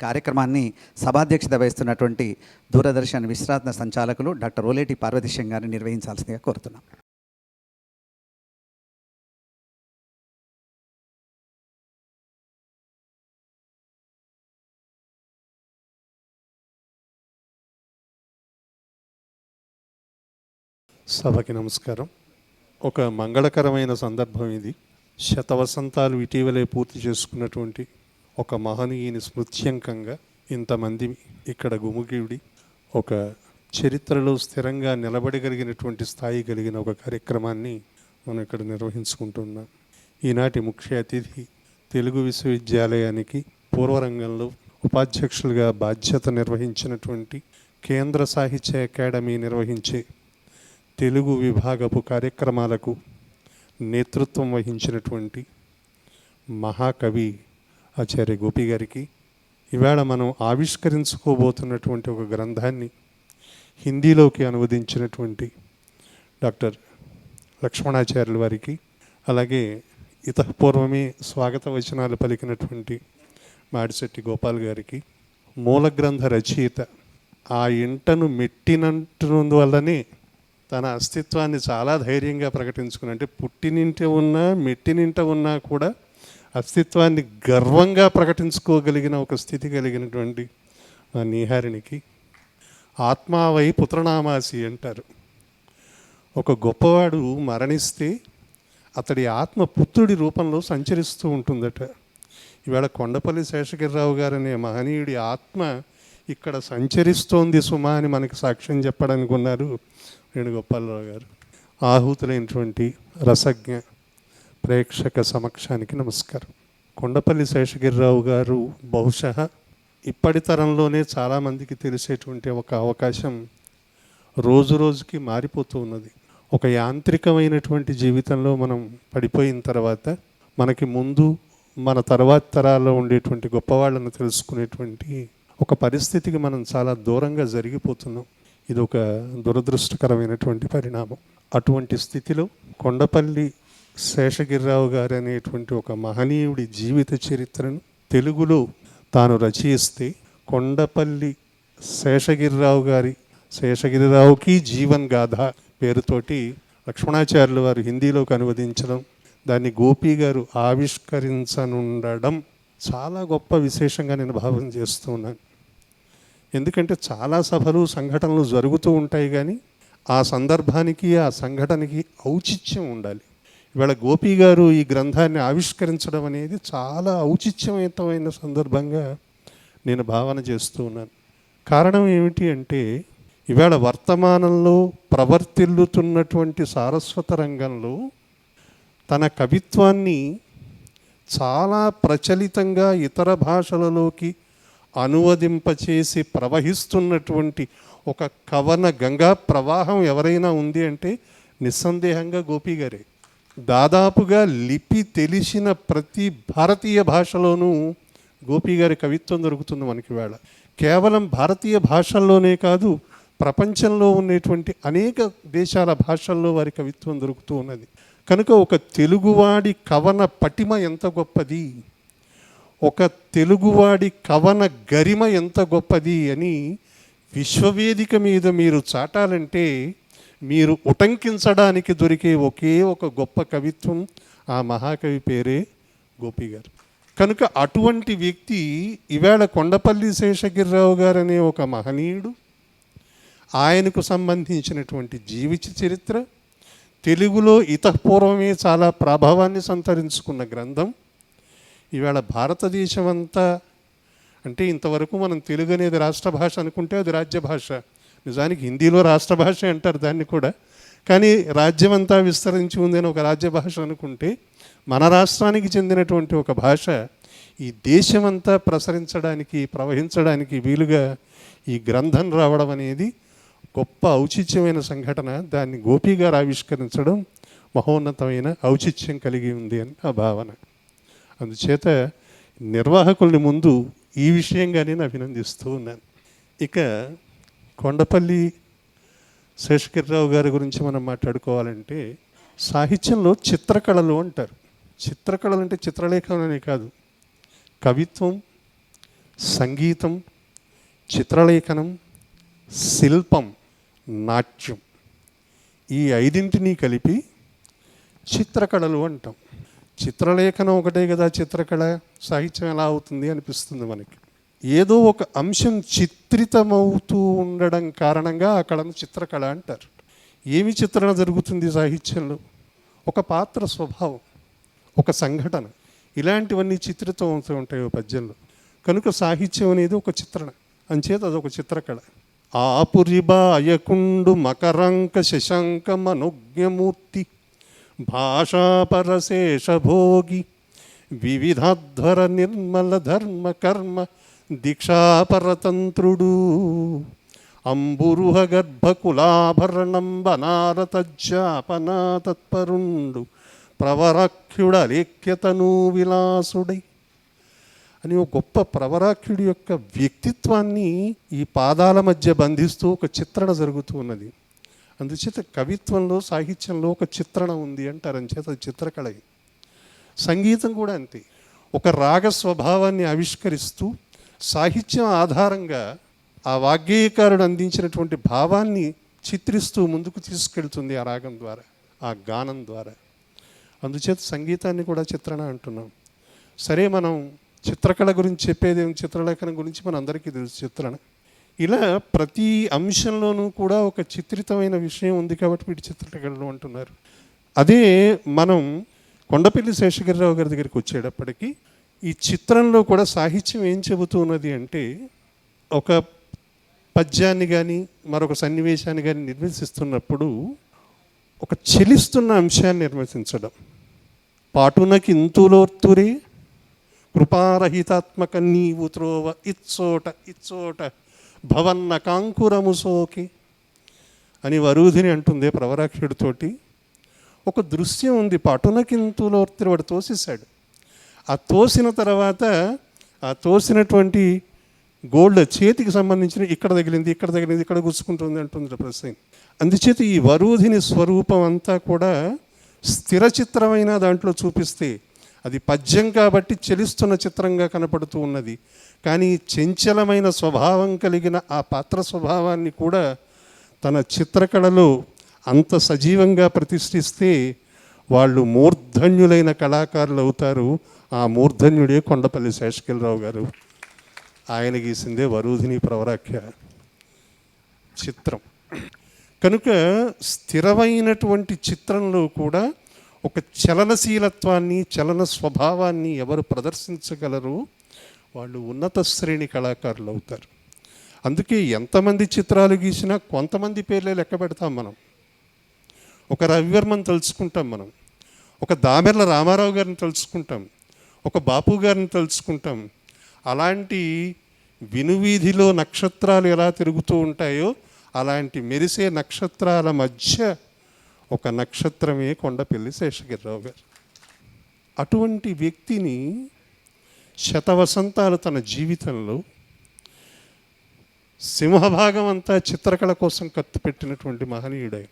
కార్యక్రమాన్ని సభాధ్యక్షత వహిస్తున్నటువంటి దూరదర్శన్ విశ్రాంత సంచాలకులు డాక్టర్ ఓలేటి పార్వతీశం గారిని నిర్వహించాల్సిందిగా కోరుతున్నాం. సభకి నమస్కారం. ఒక మంగళకరమైన సందర్భం ఇది. శతవసంతాలు ఇటీవలే పూర్తి చేసుకున్నటువంటి ఒక మహనీయుని స్మృత్యంకంగా ఇంతమంది ఇక్కడ గుమిగిడి ఒక చరిత్రలో స్థిరంగా నిలబడగలిగినటువంటి స్థాయి కలిగిన ఒక కార్యక్రమాన్ని మనం ఇక్కడ నిర్వహించుకుంటున్నాం. ఈనాటి ముఖ్య అతిథి తెలుగు విశ్వవిద్యాలయానికి పూర్వరంగంలో ఉపాధ్యక్షులుగా బాధ్యత నిర్వహించినటువంటి కేంద్ర సాహిత్య అకాడమీ నిర్వహించే తెలుగు విభాగపు కార్యక్రమాలకు నేతృత్వం వహించినటువంటి మహాకవి ఆచార్య గోపి గారికి. ఇవాళ మనం ఆవిష్కరించుకోబోతున్నటువంటి ఒక గ్రంథాన్ని హిందీలోకి అనువదించినటువంటి డాక్టర్ లక్ష్మణాచార్యుల వారికి అలాగే ఇతపూర్వమే స్వాగత వచనాలు పలికినటువంటి మాడిశెట్టి గోపాల్ గారికి మూల గ్రంథ రచయిత ఆ ఇంటను మెట్టినందువల్లనే తన అస్తిత్వాన్ని చాలా ధైర్యంగా ప్రకటించుకుని అంటే పుట్టినింట ఉన్నా మెట్టినింట ఉన్నా కూడా అస్తిత్వాన్ని గర్వంగా ప్రకటించుకోగలిగిన ఒక స్థితి కలిగినటువంటి మా నీహారినికి ఆత్మావై పుత్రనామాసి అంటారు. ఒక గొప్పవాడు మరణిస్తే అతడి ఆత్మ పుత్రుడి రూపంలో సంచరిస్తూ ఉంటుందట. ఇవాళ కొండపల్లి శేషగిరిరావు గారు అనే మహనీయుడి ఆత్మ ఇక్కడ సంచరిస్తోంది సుమా అని మనకి సాక్ష్యం చెప్పడానికి ఉన్నారు వేణుగోపాలరావు గారు. ఆహుతులైనటువంటి రసజ్ఞ ప్రేక్షక సమక్షానికి నమస్కారం. కొండపల్లి శేషగిరిరావు గారు బహుశా ఇప్పటి తరంలోనే చాలామందికి తెలిసేటువంటి ఒక అవకాశం రోజు రోజుకి మారిపోతూ ఉన్నది. ఒక యాంత్రికమైనటువంటి జీవితంలో మనం పడిపోయిన తర్వాత మనకి ముందు మన తర్వాత తరాల్లో ఉండేటువంటి గొప్పవాళ్ళను తెలుసుకునేటువంటి ఒక పరిస్థితికి మనం చాలా దూరంగా జరిగిపోతున్నాం. ఇది ఒక దురదృష్టకరమైనటువంటి పరిణామం. అటువంటి స్థితిలో కొండపల్లి శేషగిరిరావు గారు అనేటువంటి ఒక మహనీయుడి జీవిత చరిత్రను తెలుగులో తాను రచయిస్తే కొండపల్లి శేషగిరిరావు గారి శేషగిరిరావుకి జీవన్ గాథ పేరుతోటి లక్ష్మణాచార్యులు వారు హిందీలోకి అనువదించడం దాన్ని గోపి గారు ఆవిష్కరించనుండడం చాలా గొప్ప విశేషంగా నేను భావన చేస్తూ ఉన్నాను. ఎందుకంటే చాలా సభలు సంఘటనలు జరుగుతూ ఉంటాయి కానీ ఆ సందర్భానికి ఆ సంఘటనకి ఔచిత్యం ఉండాలి. ఇవాళ గోపి గారు ఈ గ్రంథాన్ని ఆవిష్కరించడం అనేది చాలా ఔచిత్యమైతమైన సందర్భంగా నేను భావన చేస్తూ ఉన్నాను. కారణం ఏమిటి అంటే ఇవాళ వర్తమానంలో ప్రవర్తిల్లుతున్నటువంటి సారస్వత రంగంలో తన కవిత్వాన్ని చాలా ప్రచలితంగా ఇతర భాషలలోకి అనువదింపచేసి ప్రవహిస్తున్నటువంటి ఒక కవన గంగా ప్రవాహం ఎవరైనా ఉంది అంటే నిస్సందేహంగా గోపి గారే. దాదాపుగా లిపి తెలిసిన ప్రతి భారతీయ భాషలోనూ గోపి గారి కవిత్వం దొరుకుతుంది మనకి వేళ. కేవలం భారతీయ భాషల్లోనే కాదు ప్రపంచంలో ఉండేటువంటి అనేక దేశాల భాషల్లో వారి కవిత్వం దొరుకుతూ ఉన్నది. కనుక ఒక తెలుగువాడి కవన పటిమ ఎంత గొప్పది? ఒక తెలుగువాడి కవన గరిమ ఎంత గొప్పది అని విశ్వవేదిక మీద మీరు చాటాలంటే మీరు ఉటంకించడానికి దొరికే ఒకే ఒక గొప్ప కవిత్వం ఆ మహాకవి పేరే గోపి గారు. కనుక అటువంటి వ్యక్తి ఈవేళ కొండపల్లి శేషగిరిరావు గారు అనే ఒక మహనీయుడు ఆయనకు సంబంధించినటువంటి జీవిత చరిత్ర తెలుగులో ఇతపూర్వమే చాలా ప్రభావాన్ని సంతరించుకున్న గ్రంథం. ఈవేళ భారతదేశం అంతా అంటే ఇంతవరకు మనం తెలుగు అనేది రాష్ట్ర భాష అనుకుంటే అది రాజ్య భాష. నిజానికి హిందీలో రాష్ట్ర భాష అంటారు దాన్ని కూడా. కానీ రాజ్యం అంతా విస్తరించి ఉందని ఒక రాజ్య భాష అనుకుంటే మన రాష్ట్రానికి చెందినటువంటి ఒక భాష ఈ దేశమంతా ప్రసరించడానికి ప్రవహించడానికి వీలుగా ఈ గ్రంథం రావడం అనేది గొప్ప ఔచిత్యమైన సంఘటన. దాన్ని గోపి గారు ఆవిష్కరించడం మహోన్నతమైన ఔచిత్యం కలిగి ఉంది అని నా భావన. అందుచేత నిర్వాహకుల్ని ముందు ఈ విషయంగా నేను అభినందిస్తూ ఉన్నాను. ఇక కొండపల్లి శేషగిరిరావు గారి గురించి మనం మాట్లాడుకోవాలంటే సాహిత్యంలో చిత్రకళలు అంటారు. చిత్రకళలు అంటే చిత్రలేఖనం అనే కాదు. కవిత్వం సంగీతం చిత్రలేఖనం శిల్పం నాట్యం ఈ ఐదింటిని కలిపి చిత్రకళలు అంటాం. చిత్రలేఖనం ఒకటే కదా చిత్రకళ సాహిత్యం ఎలా అవుతుంది అనిపిస్తుంది మనకి. ఏదో ఒక అంశం చిత్రితమవుతూ ఉండడం కారణంగా ఆ కళను చిత్రకళ అంటారు. ఏమి చిత్రణ జరుగుతుంది సాహిత్యంలో? ఒక పాత్ర స్వభావం ఒక సంఘటన ఇలాంటివన్నీ చిత్రితం అవుతూ ఉంటాయి పద్యంలో. కనుక సాహిత్యం అనేది ఒక చిత్రణ అంచేత అదొక చిత్రకళ. ఆపురిబాయకుండు మకరంక శశంక మనోజ్ఞమూర్తి భాషాపరశేషభోగి వివిధాధ్వర నిర్మల ధర్మ కర్మ దీక్షాపరతంత్రుడు. అంబురుహ గర్భకులాభరణం బనారతజ్జాపనా తత్పరుండు ప్రవరాఖ్యుడలేఖ్యతను విలాసుడై. అని ఒక గొప్ప ప్రవరాఖ్యుడి యొక్క వ్యక్తిత్వాన్ని ఈ పాదాల మధ్య బంధిస్తూ ఒక చిత్రణ జరుగుతూ ఉన్నది. అందుచేత కవిత్వంలో సాహిత్యంలో ఒక చిత్రణ ఉంది అంటారు. చేత చిత్రకళ. సంగీతం కూడా అంతే. ఒక రాగ స్వభావాన్ని ఆవిష్కరిస్తూ సాహిత్యం ఆధారంగా ఆ వాగ్గేయకారుడు అందించినటువంటి భావాన్ని చిత్రిస్తూ ముందుకు తీసుకెళ్తుంది ఆ రాగం ద్వారా ఆ గానం ద్వారా. అందుచేత సంగీతాన్ని కూడా చిత్రణ అంటున్నాం. సరే మనం చిత్రకళ గురించి చెప్పేది చిత్రలేఖనం గురించి మన అందరికీ తెలుసు చిత్రణ. ఇలా ప్రతి అంశంలోనూ కూడా ఒక చిత్రితమైన విషయం ఉంది కాబట్టి వీటి చిత్రకళలు అంటున్నారు. అదే మనం కొండపల్లి శేషగిరిరావు గారి దగ్గరికి వచ్చేటప్పటికి ఈ చిత్రంలో కూడా సాహిత్యం ఏం చెబుతూ ఉన్నది అంటే ఒక పద్యాన్ని కానీ మరొక సన్నివేశాన్ని కానీ నిర్వచిస్తున్నప్పుడు ఒక చెలిస్తున్న అంశాన్ని నిర్వచించడం పాటునకి ఇంతులోర్తురే కృపారహితాత్మక నీవు త్రోవ ఇచ్చోట ఇచ్చోట భవన్న కాంకురము సోకి అని వరూధిని అంటుంది ప్రవరాక్షుడితోటి ఒక దృశ్యం ఉంది పటునకింతులోర్తిని వాడు తోసేశాడు. ఆ తోసిన తర్వాత ఆ తోసినటువంటి గోల్డ్ చేతికి సంబంధించిన ఇక్కడ తగిలింది ఇక్కడ తగిలింది ఇక్కడ గుచ్చుకుంటుంది అంటుంది ప్రసంగ్ అందుచేత ఈ వరూధిని స్వరూపం అంతా కూడా స్థిర చిత్రమైన దాంట్లో చూపిస్తే అది పద్యం కాబట్టి చెలిస్తున్న చిత్రంగా కనపడుతూ ఉన్నది. కానీ చంచలమైన స్వభావం కలిగిన ఆ పాత్ర స్వభావాన్ని కూడా తన చిత్రకళలో అంత సజీవంగా ప్రతిష్ఠిస్తే వాళ్ళు మూర్ధన్యులైన కళాకారులు అవుతారు. ఆ మూర్ధన్యుడే కొండపల్లి శేషగిరిరావు గారు. ఆయన గీసిందే వరుధిని ప్రవరాఖ్య చిత్రం. కనుక స్థిరమైనటువంటి చిత్రంలో కూడా ఒక చలనశీలత్వాన్ని చలన స్వభావాన్ని ఎవరు ప్రదర్శించగలరు? వాళ్ళు ఉన్నత శ్రేణి కళాకారులు అవుతారు. అందుకే ఎంతమంది చిత్రాలు గీసినా కొంతమంది పేర్లే లెక్క పెడతాం మనం. ఒక రవివర్మని తలుచుకుంటాం మనం. ఒక దామెర్ల రామారావు గారిని తలుచుకుంటాం. ఒక బాపు గారిని తలుచుకుంటాం. అలాంటి వినువీధిలో నక్షత్రాలు ఎలా తిరుగుతూ ఉంటాయో అలాంటి మెరిసే నక్షత్రాల మధ్య ఒక నక్షత్రమే కొండపల్లి శేషగిరిరావు గారు. అటువంటి వ్యక్తిని శతవసంతాలు తన జీవితంలో సింహభాగం అంతా చిత్రకళ కోసం ఖర్చు పెట్టినటువంటి మహనీయుడై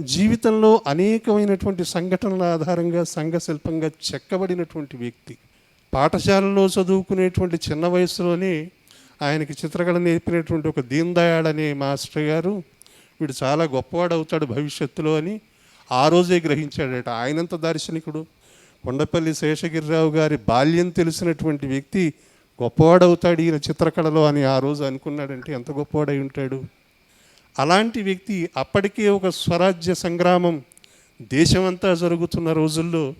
జీవితంలో అనేకమైనటువంటి సంఘటనల ఆధారంగా సంఘ శిల్పంగా చెక్కబడినటువంటి వ్యక్తి. పాఠశాలలో చదువుకునేటువంటి చిన్న వయసులోనే ఆయనకి చిత్రకళ నేర్పినటువంటి ఒక దీన్ దయాళ్ అనే మాస్టర్ గారు వీడు చాలా గొప్పవాడు అవుతాడు భవిష్యత్తులో అని ఆ రోజే గ్రహించాడట. ఆయనంత దార్శనికుడు. కొండపల్లి శేషగిరిరావు గారి బాల్యం తెలిసినటువంటి వ్యక్తి గొప్పవాడవుతాడు ఈయన చిత్రకళలో అని ఆ రోజు అనుకున్నాడంటే ఎంత గొప్పవాడై ఉంటాడు? అలాంటి వ్యక్తి అప్పటికే ఒక స్వరాజ్య సంగ్రామం దేశమంతా జరుగుతున్న రోజుల్లో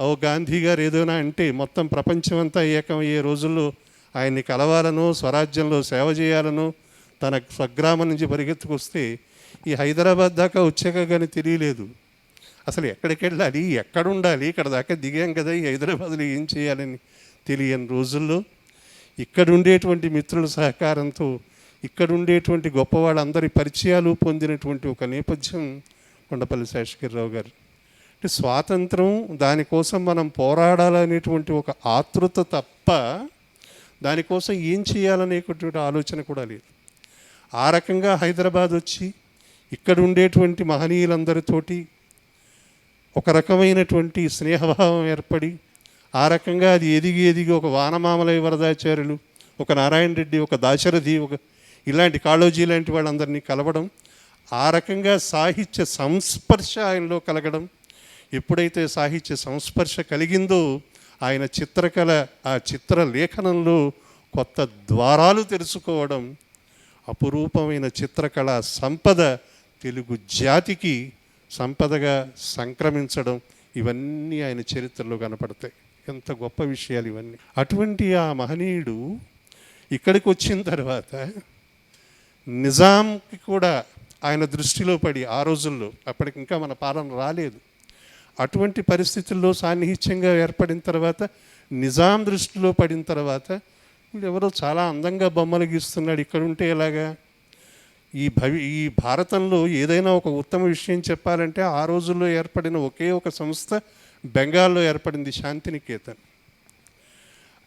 ఓ గాంధీ గారు ఏదైనా అంటే మొత్తం ప్రపంచమంతా ఏకమయ్యే రోజుల్లో ఆయన్ని కలవాలనో స్వరాజ్యంలో సేవ చేయాలనో తన స్వగ్రామం నుంచి పరిగెత్తుకొస్తే ఈ హైదరాబాద్ దాకా వచ్చాక కానీ తెలియలేదు. అసలు ఎక్కడికి వెళ్ళాలి ఎక్కడ ఉండాలి ఇక్కడ దాకా దిగాం కదా ఈ హైదరాబాద్లో ఏం చేయాలని తెలియని రోజుల్లో ఇక్కడ ఉండేటువంటి మిత్రుల సహకారంతో ఇక్కడ ఉండేటువంటి గొప్ప వాళ్ళందరి పరిచయాలు పొందినటువంటి ఒక నేపథ్యం కొండపల్లి శేషగిరిరావు గారు. అంటే స్వాతంత్రం దానికోసం మనం పోరాడాలనేటువంటి ఒక ఆతృత తప్ప దానికోసం ఏం చేయాలనేటువంటి ఆలోచన కూడా లేదు. ఆ రకంగా హైదరాబాద్ వచ్చి ఇక్కడ ఉండేటువంటి మహనీయులందరితోటి ఒక రకమైనటువంటి స్నేహభావం ఏర్పడి ఆ రకంగా అది ఎదిగి ఎదిగి ఒక వానమామలయ వరదాచార్యులు ఒక నారాయణ రెడ్డి ఒక దాశరథి ఒక ఇలాంటి కాళోజీ లాంటి వాళ్ళందరినీ కలవడం ఆ రకంగా సాహిత్య సంస్పర్శ ఆయనలో కలగడం ఎప్పుడైతే సాహిత్య సంస్పర్శ కలిగిందో ఆయన చిత్రకళ ఆ చిత్ర లేఖనంలో కొత్త ద్వారాలు తెలుసుకోవడం అపురూపమైన చిత్రకళ సంపద తెలుగు జాతికి సంపదగా సంక్రమించడం ఇవన్నీ ఆయన చరిత్రలో కనపడతాయి. ఎంత గొప్ప విషయాలు ఇవన్నీ. అటువంటి ఆ మహనీయుడు ఇక్కడికి వచ్చిన తర్వాత నిజాంకి కూడా ఆయన దృష్టిలో పడి ఆ రోజుల్లో అప్పటికి ఇంకా మన పాలన రాలేదు. అటువంటి పరిస్థితుల్లో సాన్నిహిత్యంగా ఏర్పడిన తర్వాత నిజాం దృష్టిలో పడిన తర్వాత ఎవరో చాలా అందంగా బొమ్మలు గీస్తున్నాడు. ఇక్కడ ఉంటే ఎలాగా? ఈ భవి ఈ భారతంలో ఏదైనా ఒక ఉత్తమ విషయం చెప్పాలంటే ఆ రోజుల్లో ఏర్పడిన ఒకే ఒక సంస్థ బెంగాల్లో ఏర్పడింది శాంతినికేతన్.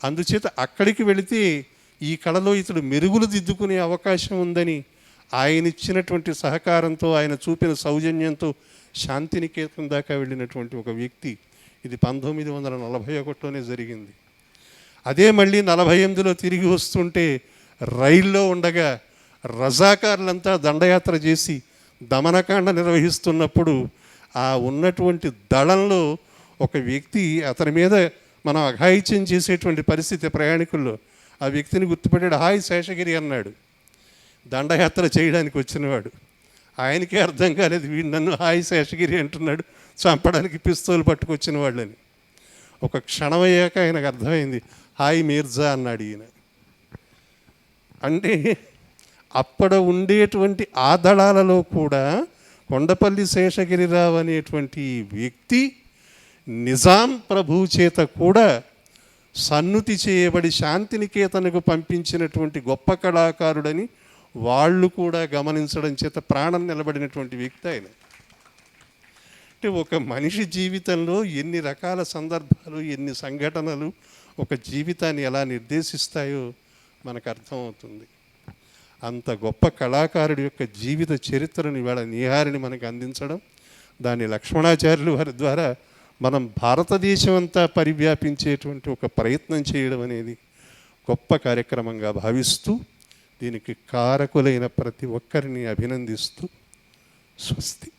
అందుచేత అక్కడికి వెళితే ఈ కళలో ఇతడు మెరుగులు దిద్దుకునే అవకాశం ఉందని ఆయన ఇచ్చినటువంటి సహకారంతో ఆయన చూపిన సౌజన్యంతో శాంతినికేతన్ దాకా వెళ్ళినటువంటి ఒక వ్యక్తి ఇది పంతొమ్మిది వందల నలభై ఒకటిలోనే జరిగింది. అదే మళ్ళీ నలభై ఎనిమిదిలో తిరిగి వస్తుంటే రైల్లో ఉండగా రజాకారులంతా దండయాత్ర చేసి దమనకాండ నిర్వహిస్తున్నప్పుడు ఆ ఉన్నటువంటి దళంలో ఒక వ్యక్తి అతని మీద మనం అఘాయిత్యం చేసేటువంటి పరిస్థితి ప్రయాణికుల్లో ఆ వ్యక్తిని గుర్తుపెట్టాడు హాయ్ శేషగిరి అన్నాడు. దండయాత్ర చేయడానికి వచ్చినవాడు. ఆయనకే అర్థం కాలేదు వీడు నన్ను హాయ్ శేషగిరి అంటున్నాడు. చంపడానికి పిస్తోలు పట్టుకొచ్చిన వాళ్ళని ఒక క్షణం అయ్యాక ఆయనకు అర్థమైంది హాయ్ మీర్జా అన్నాడు ఈయన. అంటే అక్కడ ఉండేటువంటి ఆ దళాలలో కూడా కొండపల్లి శేషగిరిరావు అనేటువంటి వ్యక్తి నిజాం ప్రభు చేత కూడా సన్నుతి చేయబడి శాంతినికేతనకు పంపించినటువంటి గొప్ప కళాకారుడని వాళ్ళు కూడా గమనించడం చేత ప్రాణం నిలబడినటువంటి వ్యక్తి ఆయన. అంటే ఒక మనిషి జీవితంలో ఎన్ని రకాల సందర్భాలు ఎన్ని సంఘటనలు ఒక జీవితాన్ని ఎలా నిర్దేశిస్తాయో మనకు అర్థమవుతుంది. అంత గొప్ప కళాకారుడి యొక్క జీవిత చరిత్రను ఇవాళ నీహారిని మనకు అందించడం దాన్ని లక్ష్మణాచార్యులు వారి ద్వారా మనం భారతదేశం అంతా పరివ్యాపించేటువంటి ఒక ప్రయత్నం చేయడం అనేది గొప్ప కార్యక్రమంగా భావిస్తూ దీనికి కారకులైన ప్రతి ఒక్కరిని అభినందిస్తూ స్వస్తి.